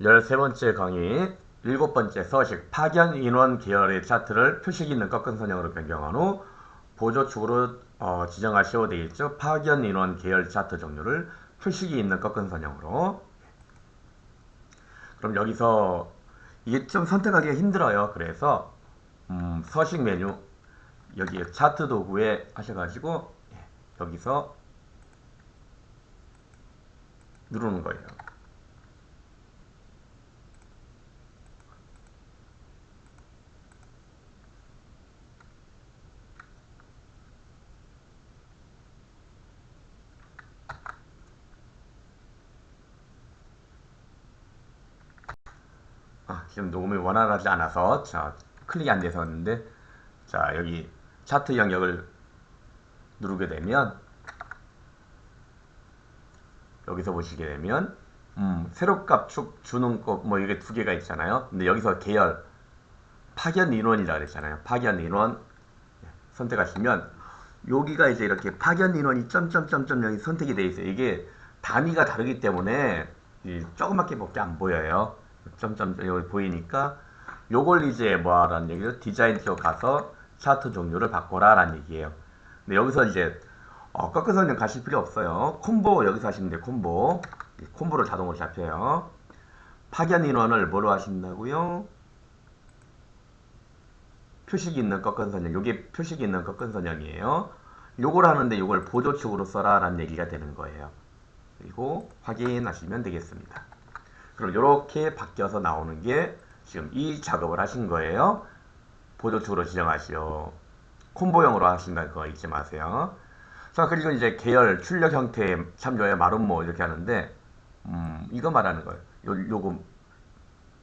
13번째 강의 일곱 번째 서식 파견 인원 계열의 차트를 표식 있는 꺾은 선형으로 변경한 후 보조축으로 어, 지정하시오 되어 있죠. 파견 인원 계열 차트 종류를 표식이 있는 꺾은 선형으로 그럼 여기서 이게 좀 선택하기가 힘들어요. 그래서 음, 서식 메뉴 여기 차트 도구에 하셔가지고 예, 여기서 누르는 거예요. 아, 지금 녹음이 원활하지 않아서 자 클릭이 안 돼서였는데 자 여기 차트 영역을 누르게 되면 여기서 보시게 되면 음, 세로값 축 주는 값뭐 이게 두 개가 있잖아요. 근데 여기서 계열 파견 인원이라 그랬잖아요. 파견 인원 예, 선택하시면 여기가 이제 이렇게 파견 인원이 점점점점 여기 선택이 돼 있어요. 이게 단위가 다르기 때문에 이 조그맣게 밖에 안 보여요. 점점 여기 보이니까 요걸 이제 뭐하라는 얘기죠? 디자인 쪽 가서 차트 종류를 바꿔라 라는 얘기예요. 근데 여기서 이제 어, 꺾어서는 가실 필요 없어요. 콤보 여기서 하시면 돼요. 콤보. 콤보로 자동으로 잡혀요. 파견 인원을 뭐로 하신다고요? 표식이 있는 꺾은 선형. 요게 표식이 있는 꺾은 선형이에요. 요걸 하는데 요걸 보조축으로 써라 라는 얘기가 되는 거예요. 그리고 확인하시면 되겠습니다. 그럼 이렇게 바뀌어서 나오는 게 지금 이 작업을 하신 거예요. 보조축으로 지정하시오. 콤보형으로 하신다는 거 잊지 마세요. 자, 그리고 이제 계열, 출력 형태, 참조의 마름모 이렇게 하는데, 음, 이거 말하는 거예요. 요, 요거,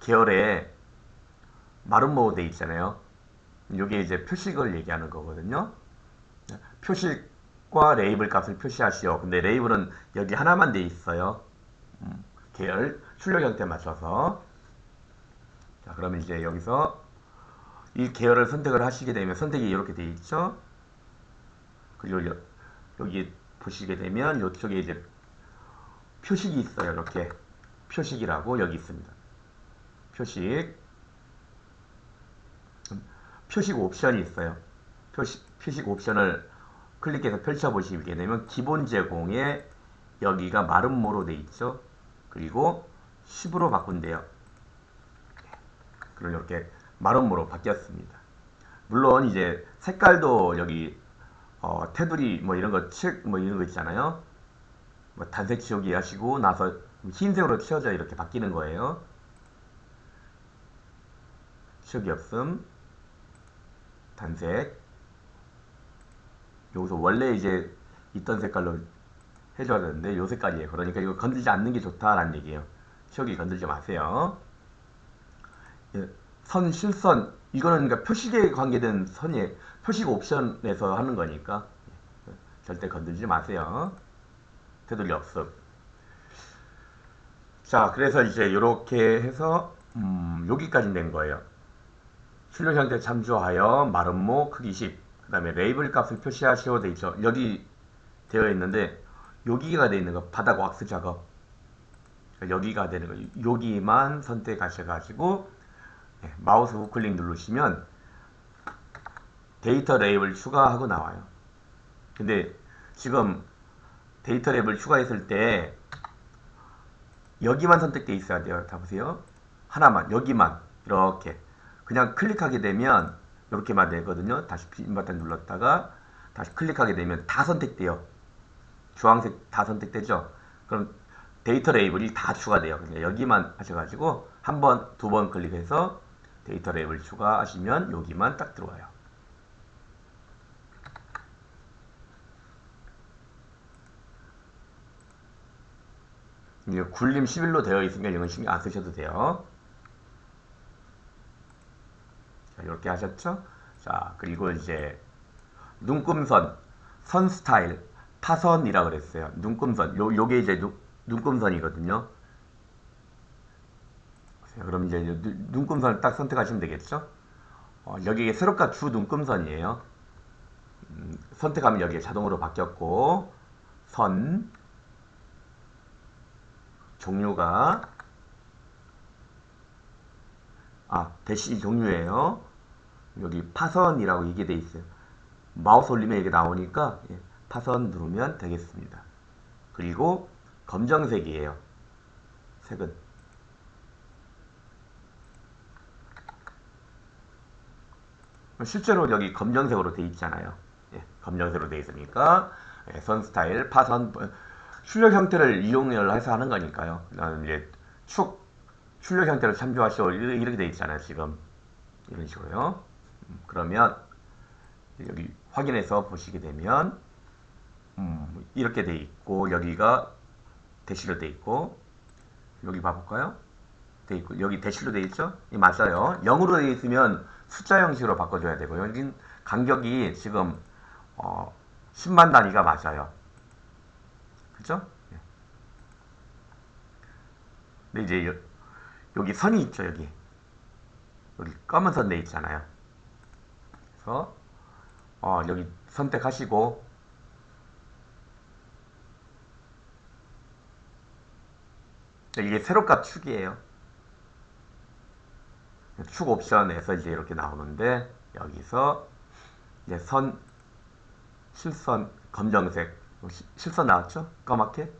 계열에 마름모 돼 있잖아요. 요게 이제 표식을 얘기하는 거거든요. 표식과 레이블 값을 표시하시오. 근데 레이블은 여기 하나만 돼 있어요. 음, 계열, 출력 형태에 맞춰서. 자, 그러면 이제 여기서 이 계열을 선택을 하시게 되면 선택이 이렇게 돼 있죠. 그리고 여, 여기 보시게 되면 이쪽에 이제 표식이 있어요. 이렇게 표식이라고 여기 있습니다. 표식 표식 옵션이 있어요. 표식, 표식 옵션을 클릭해서 펼쳐 보시게 되면 기본 제공에 여기가 마름모로 돼 있죠. 그리고 10으로 바꾼대요. 그럼 이렇게 마름모로 바뀌었습니다. 물론 이제 색깔도 여기 어, 테두리 뭐 이런 거 칠, 뭐 이런 거 있잖아요. 뭐 단색 지우기 하시고 나서 흰색으로 치워져 이렇게 바뀌는 거예요. 치우기 없음. 단색. 여기서 원래 이제 있던 색깔로 해줘야 되는데 요 색깔이에요. 그러니까 이거 건들지 않는 게 좋다라는 얘기예요. 치우기 건들지 마세요. 예, 선, 실선 이거는 그러니까 표식에 관계된 선이 표식 옵션에서 하는 거니까 절대 건들지 마세요. 되돌리 없음. 자, 그래서 이제 이렇게 해서 음, 여기까지 된 거예요. 출력 형태 참조하여 마름모 크기 10. 그 다음에 레이블 값을 표시하시오 돼 있죠. 여기 되어 있는데 여기가 되어 있는 거 바닥 왁스 작업. 여기가 되는 거. 여기만 선택하셔가지고 네, 마우스 우클릭 누르시면 데이터 랩을 추가하고 나와요. 근데 지금 데이터 랩을 추가했을 때 여기만 선택돼 있어야 돼요. 다 보세요. 하나만 여기만 이렇게 그냥 클릭하게 되면 이렇게만 되거든요. 다시 빈 버튼 눌렀다가 다시 클릭하게 되면 다 선택돼요. 주황색 다 선택되죠. 그럼 데이터 레이블이 다 추가돼요. 그냥 여기만 하셔가지고 한 번, 두 번 클릭해서 데이터 랩을 추가하시면 여기만 딱 들어와요. 이게 굴림 11로 되어 있으니까 이건 신경 안 쓰셔도 돼요. 자, 이렇게 하셨죠? 자, 그리고 이제 눈금선, 선 스타일, 타선이라 그랬어요. 눈금선. 요, 요게 이제 눈, 눈금선이거든요. 그럼 이제 눈금선을 딱 선택하시면 되겠죠? 어, 여기에 세로가 주 눈금선이에요. 음, 선택하면 여기에 자동으로 바뀌었고 선 종류가 아 대시 종류예요. 여기 파선이라고 이게 돼 있어요. 마우스 올리면 이게 나오니까 예, 파선 누르면 되겠습니다. 그리고 검정색이에요. 색은 실제로 여기 검정색으로 돼 있잖아요. 예, 검정색으로 돼 있으니까 예, 선 스타일, 파선, 출력 형태를 이용을 해서 하는 거니까요. 이제 축 출력 형태를 참조하시오 이렇게 돼 있잖아요. 지금 이런 식으로요. 음, 그러면 여기 확인해서 보시게 되면 음, 이렇게 돼 있고 여기가 대시로 돼 있고 여기 봐볼까요? 돼 있고 여기 대시로 돼 있죠? 이 맞아요. 0으로 돼 있으면 숫자 형식으로 바꿔줘야 되고요. 여기 간격이 지금 어, 10만 단위가 맞아요. 그죠? 네. 근데 이제 여, 여기 선이 있죠, 여기. 여기 검은 선 돼 있잖아요. 그래서 어, 여기 선택하시고 이게 세로값 축이에요. 축 옵션에서 이제 이렇게 나오는데 여기서 이제 선 실선 검정색 실선 나왔죠? 까맣게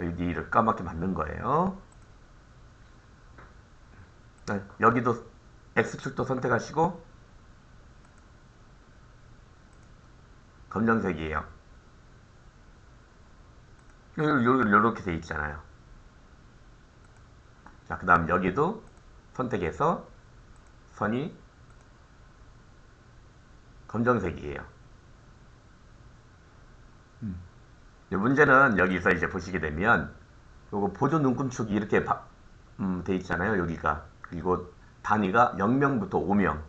여기 를 까맣게 만든 거예요. 네, 여기도 X축도 선택하시고 검정색이에요. 이렇게 돼 있잖아요. 자, 그 다음 여기도 선택해서 선이 검정색이에요. 음. 문제는 여기서 이제 보시게 되면 요거 보조 눈금축이 이렇게 바, 음, 돼 있잖아요. 여기가 그리고 단위가 0명부터 5명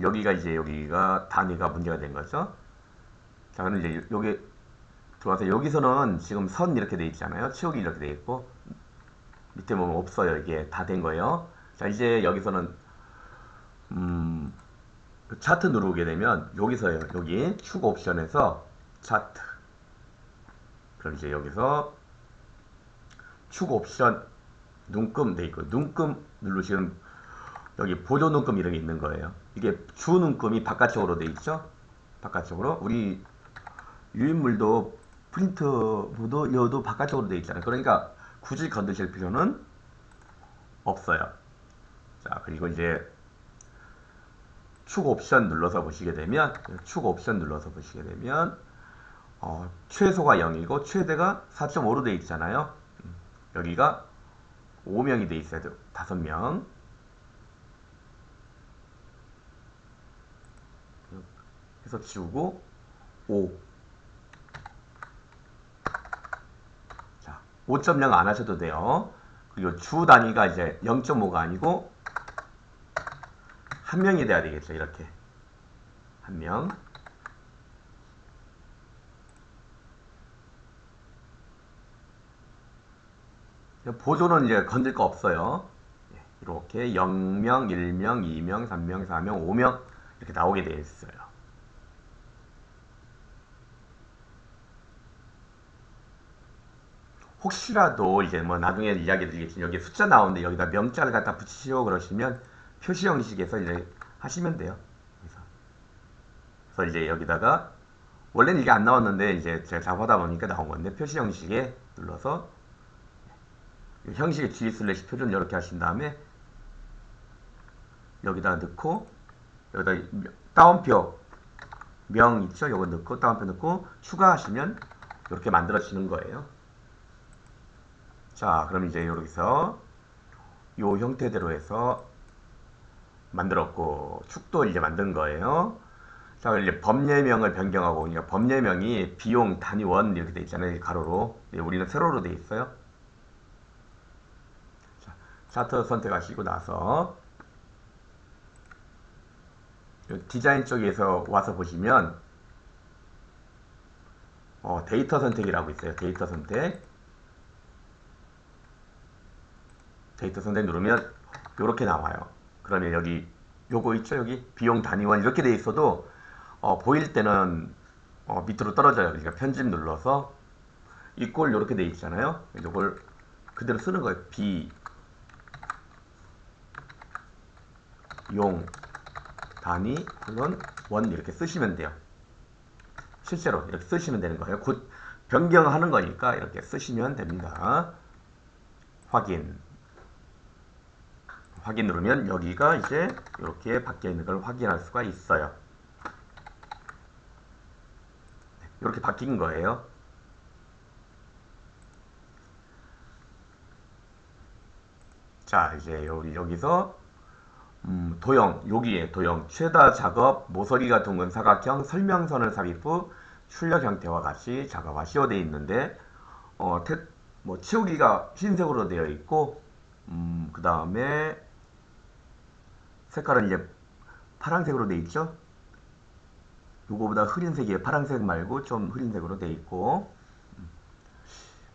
여기가 이제 여기가 단위가 문제가 된 거죠. 자, 그럼 이제 여기 들어와서 여기서는 지금 선 이렇게 돼 있잖아요. 치우기 이렇게 돼 있고 밑에 보면 없어요. 이게 다 된 거예요. 자, 이제 여기서는 음, 그 차트 누르게 되면 여기서요. 여기 축 옵션에서 차트. 그럼 이제 여기서 축 옵션 눈금 돼 있고 눈금 누르시면 여기 보조 눈금 이런 게 있는 거예요. 이게 주 눈금이 바깥쪽으로 돼 있죠. 바깥쪽으로 우리 유인물도 프린트도 여도 바깥쪽으로 돼 있잖아요. 그러니까 굳이 건드실 필요는 없어요. 자 그리고 이제 축 옵션 눌러서 보시게 되면 축 옵션 눌러서 보시게 되면 어, 최소가 0이고 최대가 4.5로 돼 있잖아요. 음, 여기가 5명이 돼 있어야 돼요. 5명. 해서 지우고 5. 자, 5.0 안 하셔도 돼요. 그리고 주 단위가 이제 0.5가 아니고 한 명이 돼야 되겠죠. 이렇게. 한 명. 보조는 이제 건들 거 없어요. 예, 이렇게 0명, 1명, 2명, 3명, 4명, 5명 이렇게 나오게 되어 있어요. 혹시라도 이제 뭐 나중에 이야기 드리겠지만 여기 숫자 나오는데 여기다 명자를 갖다 붙이시오 그러시면 표시 형식에서 이제 하시면 돼요. 그래서, 그래서 이제 여기다가 원래는 이게 안 나왔는데 이제 제가 잡아다 보니까 나온 건데 표시 형식에 눌러서 형식의 G 슬래시 표준 이렇게 하신 다음에 여기다 넣고 여기다 다운표 명 있죠? 요거 넣고 다운표 넣고 추가하시면 이렇게 만들어지는 거예요. 자, 그럼 이제 여기서 요 형태대로 해서 만들었고 축도 이제 만든 거예요. 자, 이제 법례명을 변경하고 그러니까 법례명이 비용 단위원 이렇게 돼 있잖아요. 가로로. 우리는 세로로 돼 있어요. 자, 차트 선택하시고 나서 디자인 쪽에서 와서 보시면 어, 데이터 선택이라고 있어요. 데이터 선택. 데이터 선택 누르면 이렇게 나와요. 그러면 여기 요거 있죠? 여기 비용 단위원 이렇게 돼 있어도 어, 보일 때는 어, 밑으로 떨어져요. 그러니까 편집 눌러서 이꼴 이렇게 돼 있잖아요. 이걸 그대로 쓰는 거예요. 비용 단위 물론 원 이렇게 쓰시면 돼요. 실제로 이렇게 쓰시면 되는 거예요. 곧 변경하는 거니까 이렇게 쓰시면 됩니다. 확인 확인 누르면 여기가 이제 이렇게 바뀌어 있는 걸 확인할 수가 있어요. 이렇게 바뀐 거예요. 자, 이제 여기, 여기서 음, 도형, 여기에 도형, 최다 작업, 모서리가 둥근 사각형, 설명선을 삽입 후 출력 형태와 같이 작업하시오 되어 있는데 어, 태, 뭐 채우기가 흰색으로 되어 있고 음, 그 다음에 색깔은 이제 파란색으로 되어 있죠. 요거보다 흐린색이에요. 파란색 말고 좀 흐린색으로 되어 있고 음.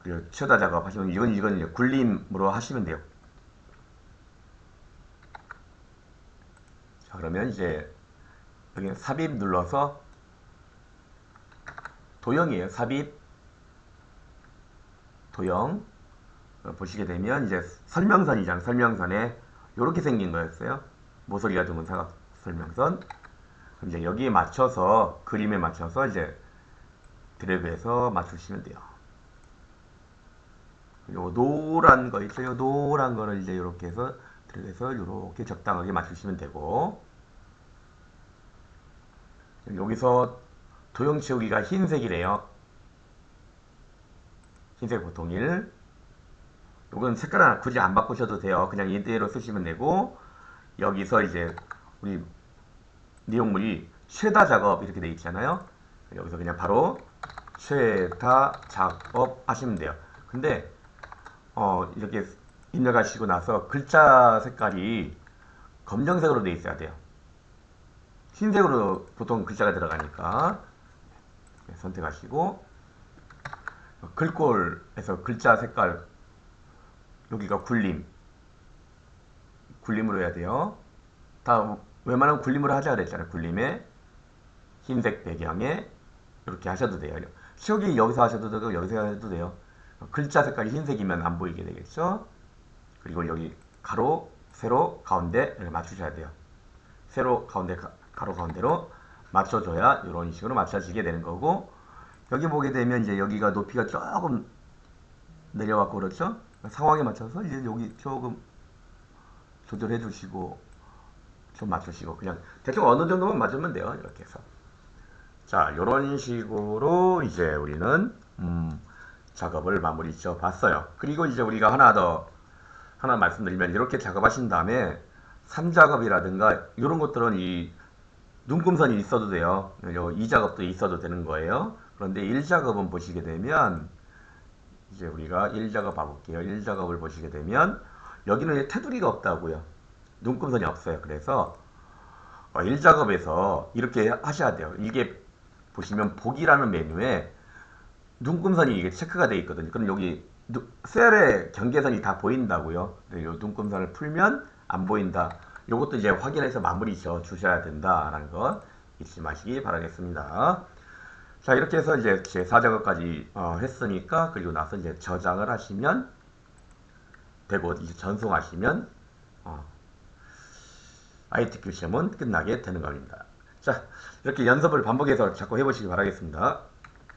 그리고 최다 작업하시면 이건 이건 이제 굴림으로 하시면 돼요. 자 그러면 이제 여기 삽입 눌러서 도형이에요. 삽입 도형 보시게 되면 이제 설명선이잖아요. 설명선에 이렇게 생긴 거였어요. 모서리가 드문 사각 설명선. 그럼 이제 여기에 맞춰서 그림에 맞춰서 이제 드래그해서 맞추시면 돼요. 요 노란 거 있죠? 요 노란 거를 이제 이렇게 해서 드래그해서 이렇게 적당하게 맞추시면 되고 여기서 도형 채우기가 흰색이래요. 흰색 보통 1 요건 색깔 하나 굳이 안 바꾸셔도 돼요. 그냥 이대로 쓰시면 되고 여기서 이제 우리 내용물이 최다 작업 이렇게 돼 있잖아요. 여기서 그냥 바로 최다 작업 하시면 돼요. 근데 어 이렇게 입력하시고 나서 글자 색깔이 검정색으로 돼 있어야 돼요. 흰색으로 보통 글자가 들어가니까 네, 선택하시고 글꼴에서 글자 색깔 여기가 굴림 굴림으로 해야 돼요. 다 웬만하면 굴림으로 하자 그랬잖아요. 굴림에 흰색 배경에 이렇게 하셔도 돼요. 시역이 여기서 하셔도 되고 여기서 해도 돼요. 글자 색깔이 흰색이면 안 보이게 되겠죠. 그리고 여기 가로, 세로, 가운데 이렇게 맞추셔야 돼요. 세로, 가운데, 가, 가로, 가운데로 맞춰줘야 이런 식으로 맞춰지게 되는 거고 여기 보게 되면 이제 여기가 높이가 조금 내려왔고 그렇죠? 상황에 맞춰서 이제 여기 조금 조절해 주시고 좀 맞추시고 그냥 대충 어느 정도만 맞으면 돼요. 이렇게 해서 자 이런 식으로 이제 우리는 음, 작업을 마무리 지어 봤어요. 그리고 이제 우리가 하나 더 하나 말씀드리면 이렇게 작업하신 다음에 3작업이라든가 이런 것들은 이 눈금선이 있어도 돼요. 이 작업도 있어도 되는 거예요. 그런데 1작업은 보시게 되면 이제 우리가 1작업 봐볼게요. 1작업을 보시게 되면 여기는 테두리가 없다고요. 눈금선이 없어요. 그래서 1작업에서 어, 이렇게 하셔야 돼요. 이게 보시면 보기라는 메뉴에 눈금선이 이게 체크가 되어 있거든요. 그럼 여기 셀의 경계선이 다 보인다고요. 이 눈금선을 풀면 안 보인다. 이것도 이제 확인해서 마무리 지어 주셔야 된다라는 것 잊지 마시기 바라겠습니다. 자 이렇게 해서 이제 제 4작업까지 어, 했으니까 그리고 나서 이제 저장을 하시면 되고 이제 전송하시면 어, ITQ 시험은 끝나게 되는 겁니다. 자 이렇게 연습을 반복해서 자꾸 해보시기 바라겠습니다.